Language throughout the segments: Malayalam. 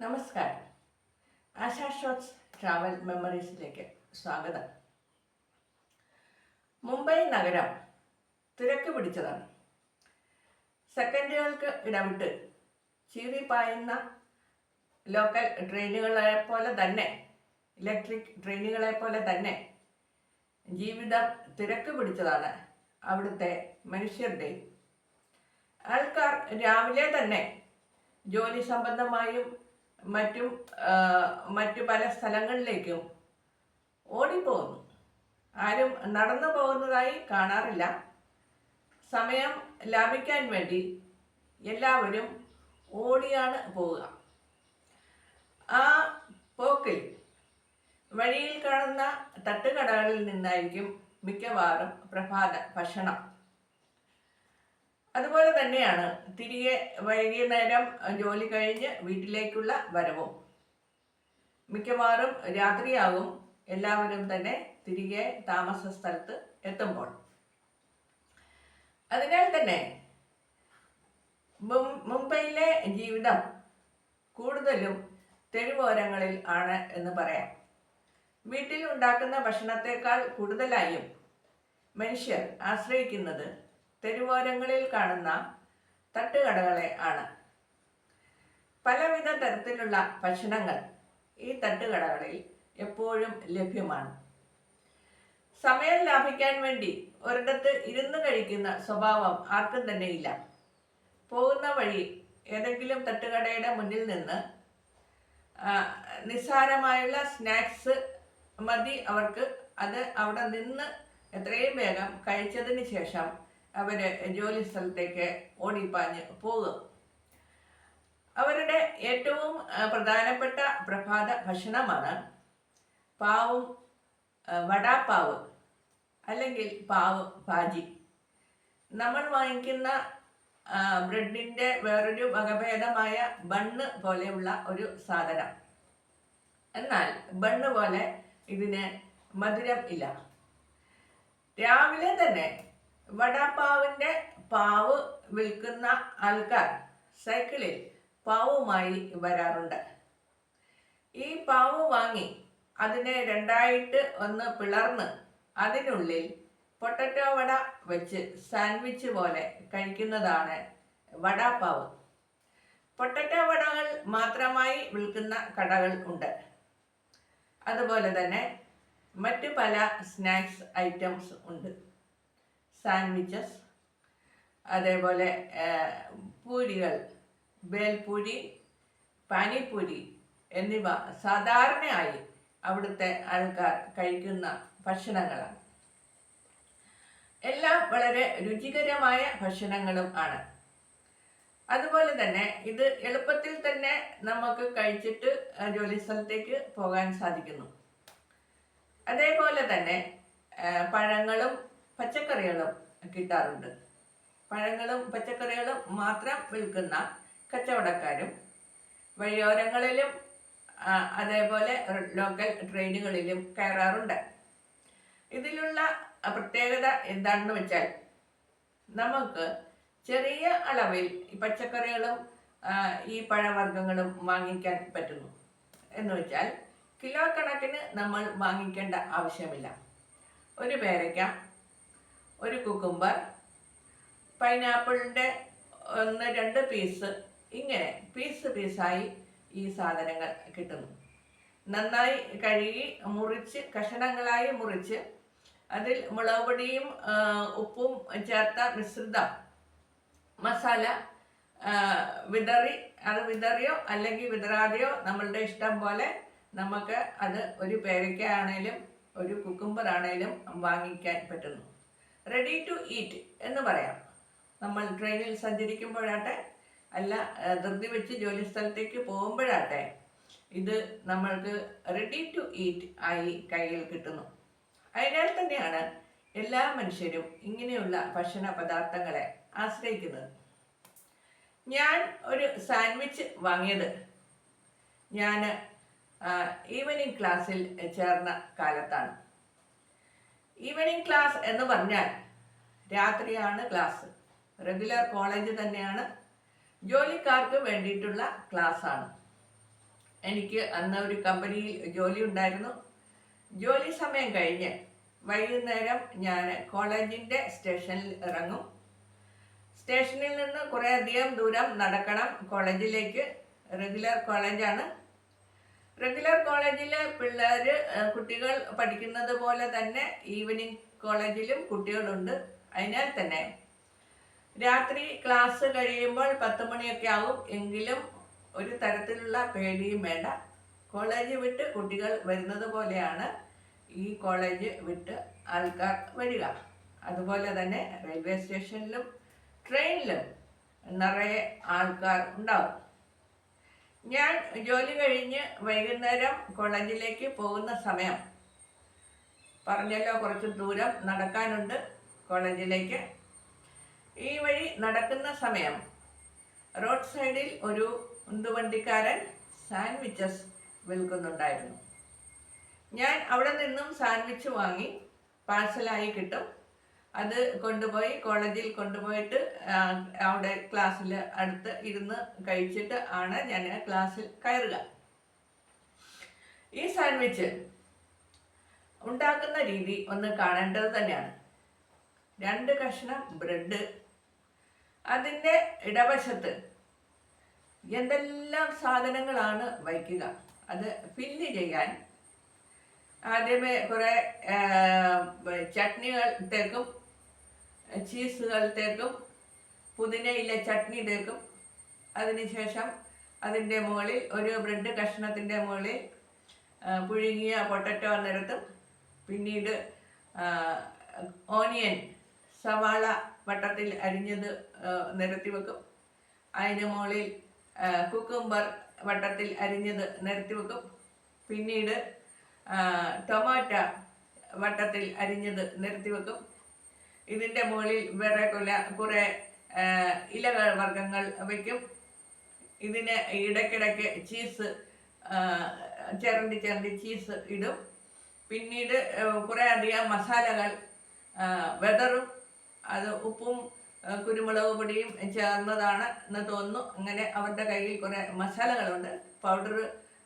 നമസ്കാരം. ആശാ ഷോട്ട്സ് ട്രാവൽ മെമ്മറീസിലേക്ക് സ്വാഗതം. മുംബൈ നഗരം തിരക്ക് പിടിച്ചതാണ്. സെക്കൻഡുകൾക്ക് ഇടവിട്ട് ചീറി പായുന്ന ലോക്കൽ ട്രെയിനുകളെ പോലെ തന്നെ ഇലക്ട്രിക് ട്രെയിനുകളെ പോലെ തന്നെ ജീവിതം തിരക്ക് പിടിച്ചതാണ് അവിടുത്തെ മനുഷ്യരുടെ. ആൾക്കാർ രാവിലെ തന്നെ ജോലി സംബന്ധമായും മറ്റും മറ്റു പല സ്ഥലങ്ങളിലേക്കും ഓടിപ്പോകുന്നു. ആരും നടന്നു പോകുന്നതായി കാണാറില്ല. സമയം ലാഭിക്കാൻ വേണ്ടി എല്ലാവരും ഓടിയാണ് പോവുക. ആ പോക്കിൽ വഴിയിൽ കാണുന്ന തട്ടുകടകളിൽ നിന്നായിരിക്കും മിക്കവാറും പ്രഭാത ഭക്ഷണം. അതുപോലെ തന്നെയാണ് തിരികെ വൈകുന്നേരം ജോലി കഴിഞ്ഞ് വീട്ടിലേക്കുള്ള വരവും. മിക്കവാറും രാത്രിയാകും എല്ലാവരും തന്നെ തിരികെ താമസ സ്ഥലത്ത് എത്തുമ്പോൾ. അതിനാൽ തന്നെ മുംബൈയിലെ ജീവിതം കൂടുതലും തെരുവോരങ്ങളിൽ ആണ് എന്ന് പറയാം. വീട്ടിൽ ഉണ്ടാക്കുന്ന ഭക്ഷണത്തെക്കാൾ കൂടുതലായും മനുഷ്യർ ആശ്രയിക്കുന്നത് തെരുവോരങ്ങളിൽ കാണുന്ന തട്ടുകടകളെ ആണ്. പലവിധ തരത്തിലുള്ള ഭക്ഷണങ്ങൾ ഈ തട്ടുകടകളിൽ എപ്പോഴും ലഭ്യമാണ്. സമയം ലാഭിക്കാൻ വേണ്ടി ഒരിടത്ത് ഇരുന്ന് കഴിക്കുന്ന സ്വഭാവം ആർക്കും തന്നെ ഇല്ല. പോകുന്ന വഴി ഏതെങ്കിലും തട്ടുകടയുടെ മുന്നിൽ നിന്ന് നിസ്സാരമായുള്ള സ്നാക്സ് മതി അവർക്ക്. അത് അവിടെ നിന്ന് എത്രയും വേഗം കഴിച്ചതിന് ശേഷം അവർ ജോലി സ്ഥലത്തേക്ക് ഓടിപ്പാഞ്ഞ് പോകും. അവരുടെ ഏറ്റവും പ്രധാനപ്പെട്ട പ്രഭാത ഭക്ഷണമാണ് പാവും വടാപ്പാവ് അല്ലെങ്കിൽ പാവ് ഭാജി. നമ്മൾ വാങ്ങിക്കുന്ന ബ്രെഡിന്റെ വേറൊരു വകഭേദമായ ബണ്ണ് പോലെയുള്ള ഒരു സാധനം. എന്നാൽ ബണ്ണ് പോലെ ഇതിന് മധുരം ഇല്ല. രാവിലെ തന്നെ വടാപ്പാവിന്റെ പാവ് വിൽക്കുന്ന ആൾക്കാർ സൈക്കിളിൽ പാവുമായി വരാറുണ്ട്. ഈ പാവ് വാങ്ങി അതിനെ രണ്ടായിട്ട് ഒന്ന് പിളർന്ന് അതിനുള്ളിൽ പൊട്ടറ്റോ വട വെച്ച് സാൻഡ്വിച്ച് പോലെ കഴിക്കുന്നതാണ് വടാപ്പാവ്. പൊട്ടറ്റോ വടകൾ മാത്രമായി വിൽക്കുന്ന കടകൾ ഉണ്ട്. അതുപോലെ തന്നെ മറ്റു പല സ്നാക്സ് ഐറ്റംസ് ഉണ്ട്. സാൻഡ്വിച്ചസ് അതേപോലെ പൂരികൾ ബേൽപൂരി പാനിപ്പൂരി എന്നിവ സാധാരണയായി അവിടുത്തെ ആൾക്കാർ കഴിക്കുന്ന ഭക്ഷണങ്ങളാണ്. എല്ലാം വളരെ രുചികരമായ ഭക്ഷണങ്ങളും ആണ്. അതുപോലെ തന്നെ ഇത് എളുപ്പത്തിൽ തന്നെ നമുക്ക് കഴിച്ചിട്ട് ജോലി സ്ഥലത്തേക്ക് പോകാൻ സാധിക്കുന്നു. അതേപോലെ തന്നെ പഴങ്ങളും പച്ചക്കറികളും കിട്ടാറുണ്ട്. പഴങ്ങളും പച്ചക്കറികളും മാത്രം വിൽക്കുന്ന കച്ചവടക്കാരും വഴിയോരങ്ങളിലും അതേപോലെ ലോക്കൽ ട്രെയിനുകളിലും കയറാറുണ്ട്. ഇതിലുള്ള പ്രത്യേകത എന്താണെന്ന് വെച്ചാൽ നമുക്ക് ചെറിയ അളവിൽ പച്ചക്കറികളും ഈ പഴവർഗങ്ങളും വാങ്ങിക്കാൻ പറ്റുന്നു. എന്ന് വെച്ചാൽ കിലോ കണക്കിന് നമ്മൾ വാങ്ങിക്കേണ്ട ആവശ്യമില്ല. ഒരു പേരയ്ക്ക ഒരു കുക്കുംബർ പൈനാപ്പിളിന്റെ ഒന്ന് രണ്ട് പീസ് ഇങ്ങനെ പീസ് പീസായി ഈ സാധനങ്ങൾ കിട്ടുന്നു. നന്നായി കഴുകി മുറിച്ച് കഷണങ്ങളായി മുറിച്ച് അതിൽ മുളക് പൊടിയും ഉപ്പും ചേർത്ത മിശ്രിത മസാല വിതറി അത് വിതറിയോ അല്ലെങ്കിൽ വിതറാതെയോ നമ്മളുടെ ഇഷ്ടം പോലെ നമുക്ക് അത് ഒരു പേരയ്ക്ക ആണേലും ഒരു കുക്കുംബർ ആണേലും വാങ്ങിക്കാൻ പറ്റുന്നു. റെഡി ടു ഈറ്റ് എന്ന് പറയാം. നമ്മൾ ട്രെയിനിൽ സഞ്ചരിക്കുമ്പോഴാട്ടെ അല്ല ധൃതി വെച്ച് ജോലി സ്ഥലത്തേക്ക് പോകുമ്പോഴാട്ടെ ഇത് നമ്മൾക്ക് റെഡി ടു ഈറ്റ് ആയി കയ്യിൽ കിട്ടുന്നു. അതിനാൽ തന്നെയാണ് എല്ലാ മനുഷ്യരും ഇങ്ങനെയുള്ള ഭക്ഷണ പദാർത്ഥങ്ങളെ ആശ്രയിക്കുന്നത്. ഞാൻ ഒരു സാൻഡ്വിച്ച് വാങ്ങിയത്. ഞാൻ ഈവനിങ് ക്ലാസ്സിൽ ചേർന്ന കാലത്താണ്. ഈവനിങ് ക്ലാസ് എന്ന് പറഞ്ഞാൽ രാത്രിയാണ് ക്ലാസ് റെഗുലർ കോളേജ് തന്നെയാണ്. ജോലിക്കാർക്ക് വേണ്ടിയിട്ടുള്ള ക്ലാസ് ആണ്. എനിക്ക് അന്ന് ഒരു കമ്പനിയിൽ ജോലി ഉണ്ടായിരുന്നു. ജോലി സമയം കഴിഞ്ഞ് വൈകുന്നേരം ഞാൻ കോളേജിന്റെ സ്റ്റേഷനിൽ ഇറങ്ങും. സ്റ്റേഷനിൽ നിന്ന് കുറേയധികം ദൂരം നടക്കണം. കോളേജിലേക്ക്. റെഗുലർ കോളേജാണ് റെഗുലർ കോളേജിലെ പിള്ളേർ കുട്ടികൾ പഠിക്കുന്നത് പോലെ തന്നെ ഈവനിങ് കോളേജിലും കുട്ടികളുണ്ട്. അതിനാൽ തന്നെ രാത്രി ക്ലാസ് കഴിയുമ്പോൾ പത്ത് മണിയൊക്കെ ആവും. എങ്കിലും ഒരു തരത്തിലുള്ള പേടിയും വേണ്ട. കോളേജ് വിട്ട് കുട്ടികൾ വരുന്നത് പോലെയാണ് ഈ കോളേജ് വിട്ട് ആൾക്കാർ വരിക. അതുപോലെ തന്നെ റെയിൽവേ സ്റ്റേഷനിലും ട്രെയിനിലും നിറയെ ആൾക്കാർ ഉണ്ടാവും. ഞാൻ ജോലി കഴിഞ്ഞ് വൈകുന്നേരം കോളേജിലേക്ക് പോകുന്ന സമയം. പറഞ്ഞല്ലോ കുറച്ച് ദൂരം നടക്കാനുണ്ട് കോളേജിലേക്ക്. ഈ വഴി നടക്കുന്ന സമയം. റോഡ് സൈഡിൽ ഒരു ഉന്തുവണ്ടിക്കാരൻ സാൻഡ്വിച്ചസ് വിൽക്കുന്നുണ്ടായിരുന്നു. ഞാൻ അവിടെ നിന്നും സാൻഡ്വിച്ച് വാങ്ങി പാഴ്സലായി കിട്ടും. അത് കൊണ്ടുപോയി കോളേജിൽ കൊണ്ടുപോയിട്ട് അവിടെ ക്ലാസ്സിൽ അടുത്ത് ഇരുന്ന് കഴിച്ചിട്ട് ആണ് ഞാൻ ക്ലാസ്സിൽ കയറുക. ഈ സാൻഡ്വിച്ച് ഉണ്ടാക്കുന്ന രീതി ഒന്ന് കാണേണ്ടത് തന്നെയാണ്. രണ്ട് കഷ്ണം ബ്രെഡ് അതിന്റെ ഇടവശത്ത് എന്തെല്ലാം സാധനങ്ങളാണ് വയ്ക്കുക അത് ഫില്ല് ചെയ്യാൻ ആദ്യമേ കുറേ ചട്നികൾ തേക്കും ചീസുകൾ തേക്കും പുതിനയില ചട്നി തേക്കും അതിനുശേഷം അതിന്റെ മുകളിൽ ഒരു ബ്രെഡ് കഷ്ണത്തിന്റെ മുകളിൽ പുഴുങ്ങിയ പൊട്ടറ്റോ നിരത്തും പിന്നീട് ഓനിയൻ സവാള വട്ടത്തിൽ അരിഞ്ഞത് നിരത്തി വെക്കും. അതിന് മുകളിൽ കുക്കുംബർ വട്ടത്തിൽ അരിഞ്ഞത് നിരത്തി വെക്കും. പിന്നീട് ടൊമാറ്റ വട്ടത്തിൽ അരിഞ്ഞത് നിരത്തി വെക്കും. ഇതിന്റെ മുകളിൽ വേറെ കുറെ ഇലകൾ വർഗങ്ങൾ വയ്ക്കും ഇതിന് ഇടയ്ക്കിടയ്ക്ക് ചീസ് ചിരണ്ടി ചിരണ്ടി ചീസ് ഇടും. പിന്നീട് കുറേ അധികം മസാലകൾ വെതറും. അത് ഉപ്പും കുരുമുളക് പൊടിയും ചേർന്നതാണ് എന്ന് തോന്നുന്നു. അങ്ങനെ അവരുടെ കയ്യിൽ കുറേ മസാലകളുണ്ട്. പൗഡർ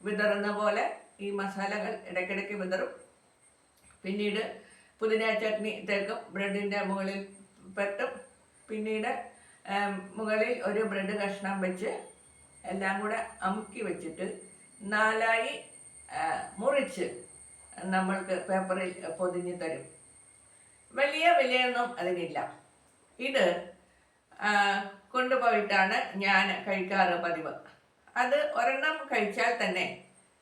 വിതറുന്ന പോലെ ഈ മസാലകൾ ഇടയ്ക്കിടയ്ക്ക് വിതറും. പിന്നീട് പുതിന ചട്നി തേക്കും ബ്രെഡിന്റെ മുകളിൽ പെട്ടും. പിന്നീട് മുകളിൽ ഒരു ബ്രെഡ് കഷ്ണം വെച്ച് എല്ലാം കൂടെ അമുക്കി വെച്ചിട്ട് നാലായി മുറിച്ച് നമ്മൾക്ക് പേപ്പറിൽ പൊതിഞ്ഞ് തരും. വലിയ വിലയൊന്നും അതിനില്ല. ഇത് കൊണ്ടുപോയിട്ടാണ് ഞാൻ കഴിക്കാറ് പതിവ്. അത് ഒരെണ്ണം കഴിച്ചാൽ തന്നെ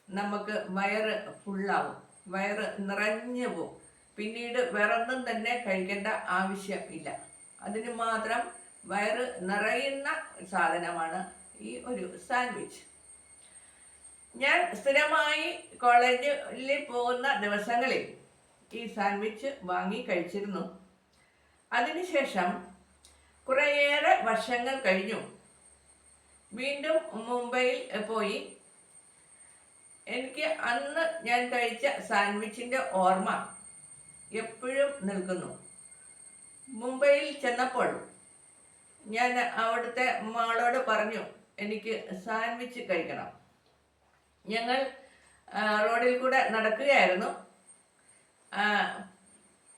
നമുക്ക് വയറ് ഫുള്ളാവും വയറ് നിറഞ്ഞു പോവും. പിന്നീട് വേറൊന്നും തന്നെ കഴിക്കേണ്ട ആവശ്യം ഇല്ല. അതിന് മാത്രം വയറ് നിറയുന്ന സാധനമാണ് ഈ ഒരു സാൻഡ്വിച്ച്. ഞാൻ സ്ഥിരമായി കോളേജിൽ പോകുന്ന ദിവസങ്ങളിൽ ഈ സാൻഡ്വിച്ച് വാങ്ങി കഴിച്ചിരുന്നു. അതിനുശേഷം കുറേയേറെ വർഷങ്ങൾ കഴിഞ്ഞു. വീണ്ടും മുംബൈയിൽ പോയി. എനിക്ക് അന്ന് ഞാൻ കഴിച്ച സാൻഡ്വിച്ചിന്റെ ഓർമ്മ എപ്പോഴും നിൽക്കുന്നു. മുംബൈയിൽ ചെന്നപ്പോൾ ഞാൻ അവിടുത്തെ മാളോട് പറഞ്ഞു എനിക്ക് സാൻഡ്വിച്ച് കഴിക്കണം. ഞങ്ങൾ റോഡിൽ കൂടെ നടക്കുകയായിരുന്നു.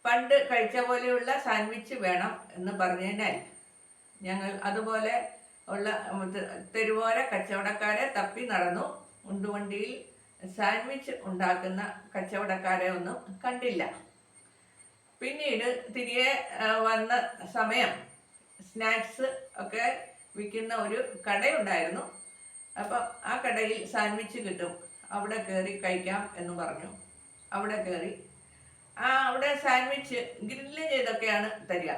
പണ്ട് കഴിച്ച പോലെയുള്ള സാൻഡ്വിച്ച് വേണം എന്ന് പറഞ്ഞതിനാൽ ഞങ്ങൾ അതുപോലെ ഉള്ള തെരുവോര കച്ചവടക്കാരെ തപ്പി നടന്നു. ഉണ്ടുവണ്ടിയിൽ സാൻഡ്വിച്ച് ഉണ്ടാക്കുന്ന കച്ചവടക്കാരെ ഒന്നും കണ്ടില്ല. പിന്നീട് തിരികെ വന്ന സമയം സ്നാക്സ് ഒക്കെ വിൽക്കുന്ന ഒരു കടയുണ്ടായിരുന്നു. അപ്പം ആ കടയിൽ സാൻഡ്വിച്ച് കിട്ടും. അവിടെ കയറി കഴിക്കാം എന്ന് പറഞ്ഞു. അവിടെ കയറി ആ അവിടെ സാൻഡ്വിച്ച് ഗ്രില്ല് ചെയ്തൊക്കെയാണ് തരിക.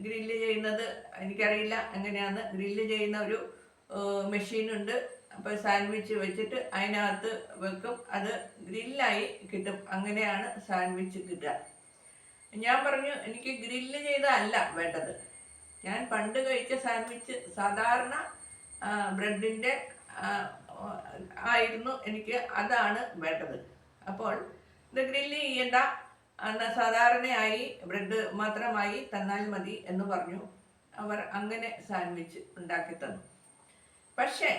ഗ്രില്ല് ചെയ്യുന്നത് എനിക്കറിയില്ല എങ്ങനെയാണ് ഗ്രില്ല് ചെയ്യുന്ന ഒരു മെഷീനുണ്ട്. അപ്പോൾ സാൻഡ്വിച്ച് വെച്ചിട്ട് അതിനകത്ത് വെക്കും. അത് ഗ്രില്ലായി കിട്ടും. അങ്ങനെയാണ് സാൻഡ്വിച്ച് കിട്ടുക. ഞാൻ പറഞ്ഞു എനിക്ക് ഗ്രില്ല് ചെയ്തല്ല വേണ്ടത്. ഞാൻ പണ്ട് കഴിച്ച സാൻഡ്വിച്ച് സാധാരണ ബ്രെഡിന്റെ ആയിരുന്നു എനിക്ക് അതാണ് വേണ്ടത്. അപ്പോൾ ഇത് ഗ്രില്ല് ചെയ്യേണ്ട. അന്ന് സാധാരണയായി ബ്രെഡ് മാത്രമായി തന്നാൽ മതി എന്ന് പറഞ്ഞു അവർ അങ്ങനെ സാൻഡ്വിച്ച് ഉണ്ടാക്കി തന്നു. പക്ഷേ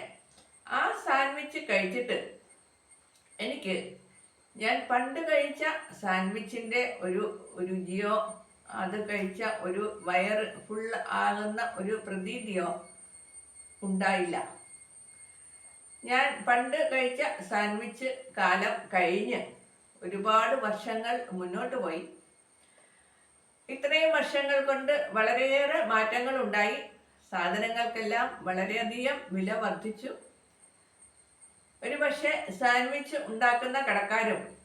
ആ സാൻഡ്വിച്ച് കഴിച്ചിട്ട് എനിക്ക് ഞാൻ പണ്ട് കഴിച്ച സാൻഡ്വിച്ചിന്റെ ഒരു രുചിയോ അത് കഴിച്ച ഒരു വയറ് ഫുൾ ആകുന്ന ഒരു പ്രതീതിയോ ഉണ്ടായില്ല. ഞാൻ പണ്ട് കഴിച്ച സാൻഡ്വിച്ച് കാലം കഴിഞ്ഞ് ഒരുപാട് വർഷങ്ങൾ മുന്നോട്ട് പോയി. ഇത്രയും വർഷങ്ങൾ കൊണ്ട് വളരെയേറെ മാറ്റങ്ങൾ ഉണ്ടായി സാധനങ്ങൾക്കെല്ലാം വളരെയധികം വില വർദ്ധിച്ചു. ഒരു പക്ഷേ സാൻഡ്വിച്ച് ഉണ്ടാക്കുന്ന കടക്കാരും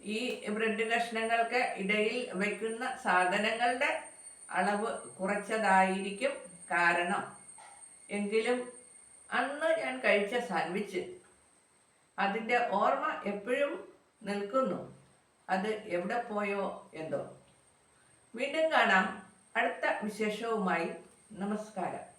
ഈ ബ്രെഡ് കഷ്ണങ്ങൾക്ക് ഇടയിൽ വയ്ക്കുന്ന സാധനങ്ങളുടെ അളവ് കുറച്ചതായിരിക്കും കാരണം. എങ്കിലും അന്ന് ഞാൻ കഴിച്ച സാൻഡ്വിച്ച് അതിന്റെ ഓർമ്മ എപ്പോഴും നിൽക്കുന്നു. അത് എവിടെ പോയോ എന്തോ. വീണ്ടും കാണാം. അടുത്ത വിശേഷവുമായി. നമസ്കാരം.